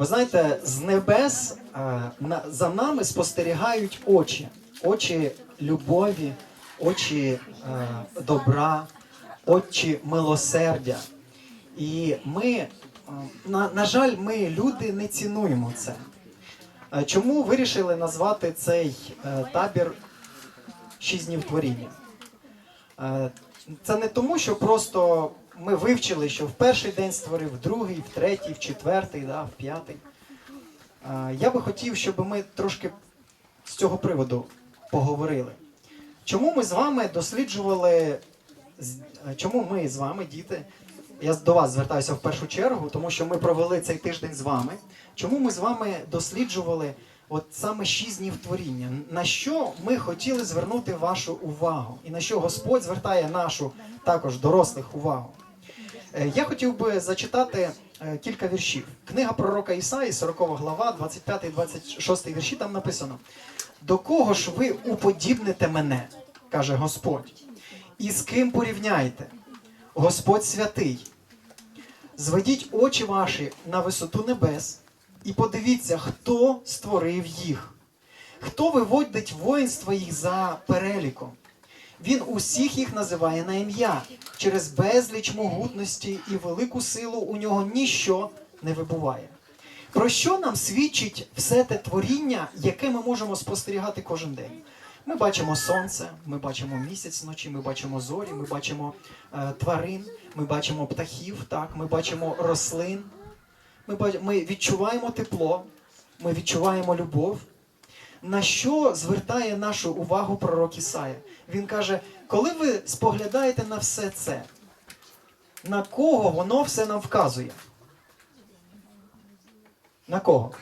Ви знаєте, з небес е, за нами спостерігають очі, очі любові, очі е, добра, очі милосердя. І ми, е, на, на жаль, ми, люди, не цінуємо це. Чому вирішили назвати цей табір шість днів творіння? Це не тому, що просто ми вивчили, що в перший день створив, в другий, в третій, в четвертий, да, в п'ятий. Я би хотів, щоб ми трошки з цього приводу поговорили. Чому ми з вами досліджували, чому ми з вами, діти, я до вас звертаюся в першу чергу, тому що ми провели цей тиждень з вами. Чому ми з вами досліджували от саме шість днів творіння? На що ми хотіли звернути вашу увагу? І на що Господь звертає нашу також дорослих увагу? Е, Я хотів би зачитати е, кілька віршів. Книга пророка Ісаї, 40 глава, 25-26 вірші, там написано: До кого ж ви уподібните мене, каже Господь, і з ким порівняєте? Господь святий. Зведіть очі ваші на висоту небес і подивіться, хто створив їх, хто виводить воїнства їх за переліком. Він усіх їх називає на ім'я. Через безліч могутності і велику силу у нього ніщо не вибуває. Про що нам свідчить все те творіння, яке ми можемо спостерігати кожен день? Ми бачимо сонце, ми бачимо місяць вночі, ми бачимо зорі, ми бачимо е, тварин, ми бачимо птахів, так, ми бачимо рослин, ми, ми відчуваємо тепло, ми відчуваємо любов. На що звертає нашу увагу пророк Ісая? Він каже: коли ви споглядаєте на все це, на кого воно все нам вказує? На кого?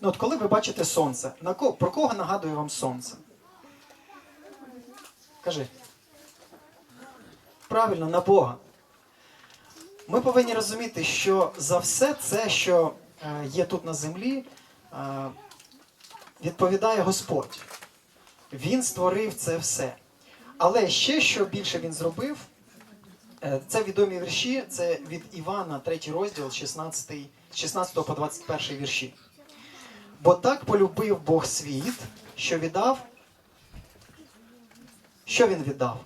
Ну, от коли ви бачите сонце, на кого, про кого нагадує вам сонце? Кажи. Правильно, на Бога. Ми повинні розуміти, що за все це, що є тут на землі, е, відповідає Господь. Він створив це все. Але ще що більше він зробив, е, це відомі вірші, це від Івана, 3 розділ, 16, 16 по 21 вірші. Бо так полюбив Бог світ, що віддав. Що він віддав?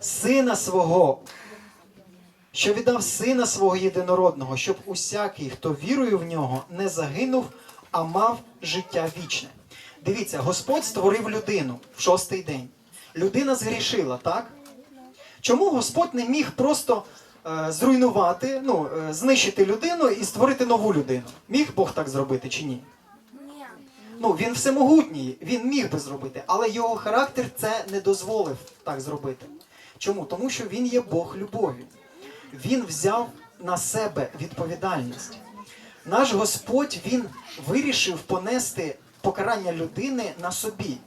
Сина свого, що віддав сина свого єдинородного, щоб усякий, хто вірує в нього, не загинув, а мав життя вічне. Дивіться, Господь створив людину в шостий день. Людина згрішила, так? Чому Господь не міг просто е, зруйнувати, ну, е, знищити людину і створити нову людину? Міг Бог так зробити чи ні? Ну, він всемогутній, він міг би зробити, але його характер це не дозволив так зробити. Чому? Тому що він є Бог любові. Він взяв на себе відповідальність. Наш Господь він вирішив понести покарання людини на собі.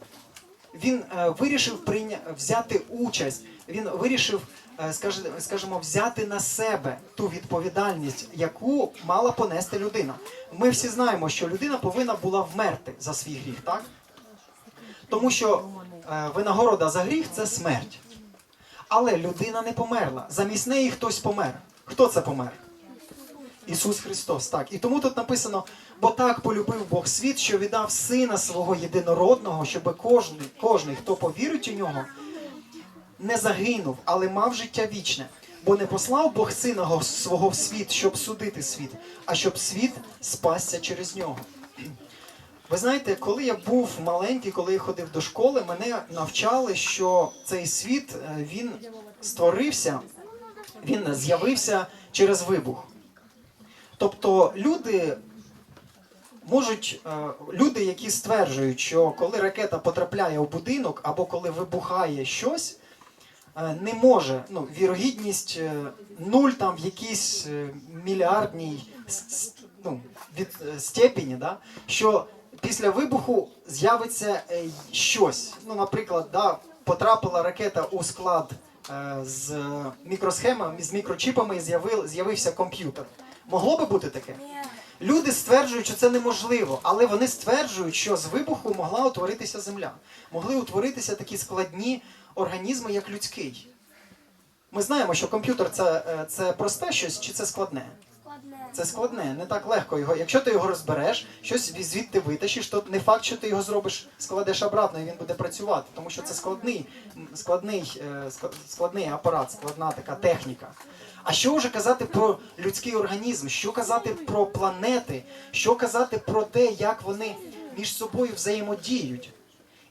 Він е, вирішив прийня... взяти участь, він вирішив, е, скажи- скажімо, взяти на себе ту відповідальність, яку мала понести людина. Ми всі знаємо, що людина повинна була вмерти за свій гріх, так? Тому що е, винагорода за гріх це смерть. Але людина не померла. Замість неї хтось помер. Хто це помер? Ісус Христос, так. І тому тут написано: бо так полюбив Бог світ, що віддав сина свого єдинородного, щоб кожний, кожний, хто повірить у нього, не загинув, але мав життя вічне. Бо не послав Бог сина свого в світ, щоб судити світ, а щоб світ спасся через нього. Ви знаєте, коли я був маленький, коли я ходив до школи, мене навчали, що цей світ е, він створився, він з'явився через вибух. Тобто люди можуть, е, люди, які стверджують, що коли ракета потрапляє в будинок або коли вибухає щось, е, не може, ну, вірогідність нуль там в якійсь мільярдній ну, від е, степені, да, що після вибуху з'явиться е, щось. Ну, наприклад, да, потрапила ракета у склад е, з мікросхемами, з мікрочіпами і з'явив, з'явився комп'ютер. Могло би бути таке? Люди стверджують, що це неможливо, але вони стверджують, що з вибуху могла утворитися земля. Могли утворитися такі складні організми, як людський. Ми знаємо, що комп'ютер це, це просте щось чи це складне? Це складне, не так легко його. Якщо ти його розбереш, щось звідти витащиш, то не факт, що ти його зробиш, складеш обратно і він буде працювати, тому що це складний, складний, е, складний апарат, складна така техніка. А що вже казати про людський організм? Що казати про планети? Що казати про те, як вони між собою взаємодіють?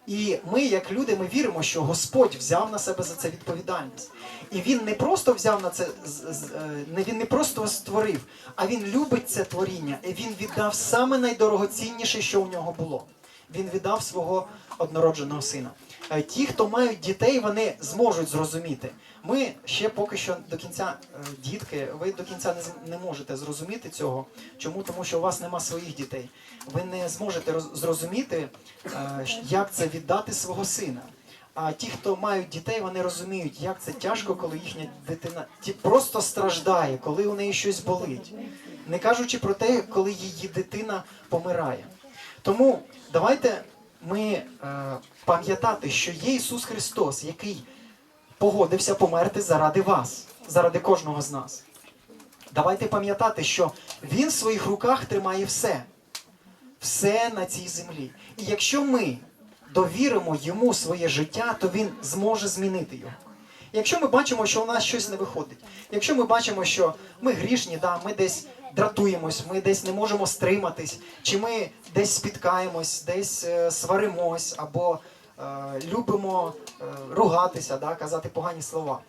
І ми, як люди, ми віримо, що Господь взяв на себе за це відповідальність. І він не просто взяв на це, е, не він не просто створив, а він любить це творіння. І він віддав саме найдорогоцінніше, що у нього було. Він віддав свого однородженого сина. Е, Ті, хто мають дітей, вони зможуть зрозуміти. Ми ще поки що до кінця е, дітки, ви до кінця не, не можете зрозуміти цього. Чому? Тому що у вас нема своїх дітей. Ви не зможете роз- зрозуміти, е, як це віддати свого сина. А ті, хто мають дітей, вони розуміють, як це тяжко, коли їхня дитина ті просто страждає, коли у неї щось болить. Не кажучи про те, коли її дитина помирає. Тому давайте ми е, пам'ятати, що є Ісус Христос, який погодився померти заради вас, заради кожного з нас. Давайте пам'ятати, що Він в своїх руках тримає все, все на цій землі. І якщо ми довіримо йому своє життя, то він зможе змінити його. Якщо ми бачимо, що у нас щось не виходить, якщо ми бачимо, що ми грішні, да, ми десь дратуємось, ми десь не можемо стриматись, чи ми десь спіткаємось, десь е, сваримось або е, любимо е, ругатися, да, казати погані слова,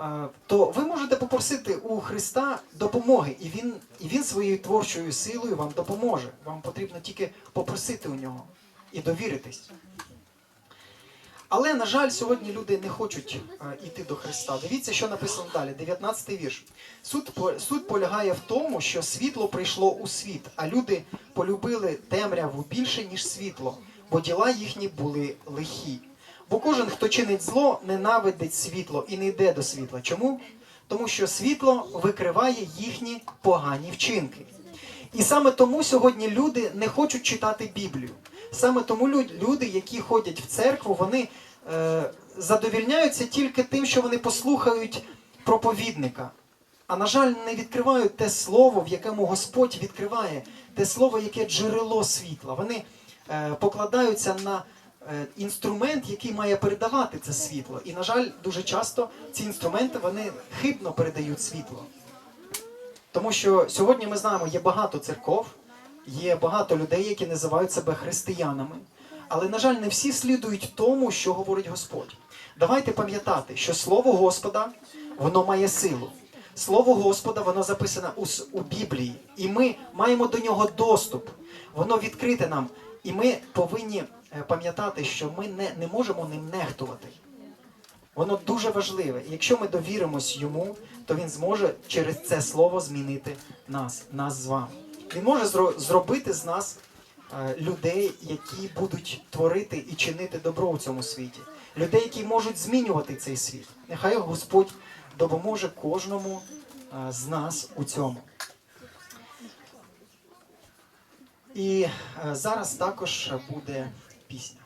е, то ви можете попросити у Христа допомоги, і він, і він своєю творчою силою вам допоможе. Вам потрібно тільки попросити у нього і довіритись. Але, на жаль, сьогодні люди не хочуть е, йти до Христа. Дивіться, що написано далі, 19 вірш. Суд, суд полягає в тому, що світло прийшло у світ, а люди полюбили темряву більше, ніж світло, бо діла їхні були лихі. Бо кожен, хто чинить зло, ненавидить світло і не йде до світла. Чому? Тому що світло викриває їхні погані вчинки. І саме тому сьогодні люди не хочуть читати Біблію. Саме тому люди, які ходять в церкву, вони е, задовільняються тільки тим, що вони послухають проповідника. А на жаль, не відкривають те слово, в якому Господь відкриває, те слово, яке джерело світла. Вони е, покладаються на е, інструмент, який має передавати це світло. І, на жаль, дуже часто ці інструменти вони хибно передають світло. Тому що сьогодні ми знаємо, є багато церков, є багато людей, які називають себе християнами. Але, на жаль, не всі слідують тому, що говорить Господь. Давайте пам'ятати, що Слово Господа воно має силу. Слово Господа, воно записане у, у Біблії, і ми маємо до нього доступ. Воно відкрите нам. І ми повинні е, пам'ятати, що ми не, не можемо ним нехтувати. Воно дуже важливе. І якщо ми довіримось йому, то він зможе через це слово змінити нас, нас з вами. Він може зробити з нас е, людей, які будуть творити і чинити добро у цьому світі. Людей, які можуть змінювати цей світ. Нехай Господь допоможе кожному е, з нас у цьому. І е, зараз також буде пісня.